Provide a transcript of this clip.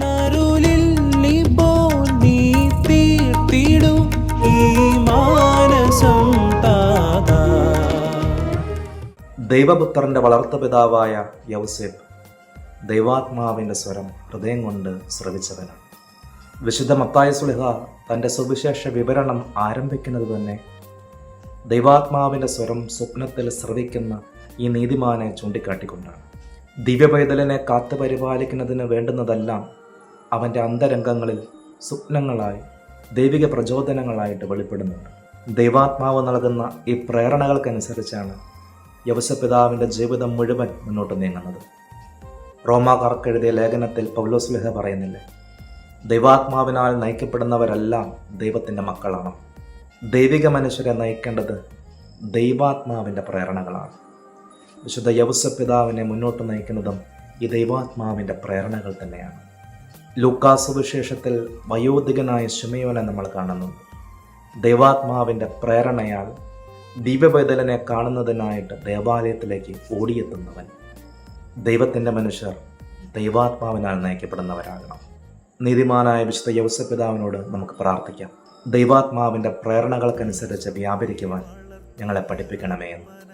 നരുലിൽ വളർത്തു നീ തീർത്തിടും ഈ മാനസം ദൈവപുത്രന്റെ സ്വരം ഹൃദയം കൊണ്ട് ശ്രവിച്ചവനാണ് വിശുദ്ധ മത്തായ സുലിഹ തന്റെ സുവിശേഷ വിവരണം ആരംഭിക്കുന്നത് തന്നെ ദൈവാത്മാവിന്റെ സ്വരം സ്വപ്നത്തിൽ ശ്രവിക്കുന്ന ഈ നീതിമാനെ ചൂണ്ടിക്കാട്ടിക്കൊണ്ടാണ്. ദിവ്യപൈതലിനെ കാത്തു പരിപാലിക്കുന്നതിന് വേണ്ടുന്നതെല്ലാം അവന്റെ അന്തരംഗങ്ങളിൽ സ്വപ്നങ്ങളായി ദൈവിക പ്രചോദനങ്ങളായിട്ട് വെളിപ്പെടുന്നുണ്ട്. ദൈവാത്മാവ് നൽകുന്ന ഈ പ്രേരണകൾക്കനുസരിച്ചാണ് യവശപിതാവിന്റെ ജീവിതം മുഴുവൻ മുന്നോട്ട് നീങ്ങുന്നത്. റോമാക്കാർക്ക് എഴുതിയ ലേഖനത്തിൽ പൗലോസ്ലിഹ പറയുന്നില്ലേ? ദൈവാത്മാവിനാൽ നയിക്കപ്പെടുന്നവരെല്ലാം ദൈവത്തിന്റെ മക്കളാണ്. ദൈവിക മനുഷ്യരെ നയിക്കേണ്ടത് ദൈവാത്മാവിന്റെ പ്രേരണകളാണ്. വിശുദ്ധ യവസപിതാവിനെ മുന്നോട്ട് നയിക്കുന്നതും ഈ ദൈവാത്മാവിന്റെ പ്രേരണകൾ തന്നെയാണ്. ലൂക്കാസ് വിശേഷത്തിൽ വയോധികനായ ശുമയോനെ നമ്മൾ കാണുന്നു. ദൈവാത്മാവിന്റെ പ്രേരണയാൽ ദിവ്യപൈതലിനെ കാണുന്നതിനായിട്ട് ദേവാലയത്തിലേക്ക് ഓടിയെത്തുന്നവൻ. ദൈവത്തിന്റെ മനുഷ്യർ ദൈവാത്മാവിനാൽ നയിക്കപ്പെടുന്നവരാകണം. നീതിമാനായ വിശുദ്ധ യൗസപിതാവിനോട് നമുക്ക് പ്രാർത്ഥിക്കാം. ദൈവാത്മാവിന്റെ പ്രേരണകൾക്കനുസരിച്ച് വ്യാപരിക്കുവാൻ ഞങ്ങളെ പഠിപ്പിക്കണമേ എന്ന്.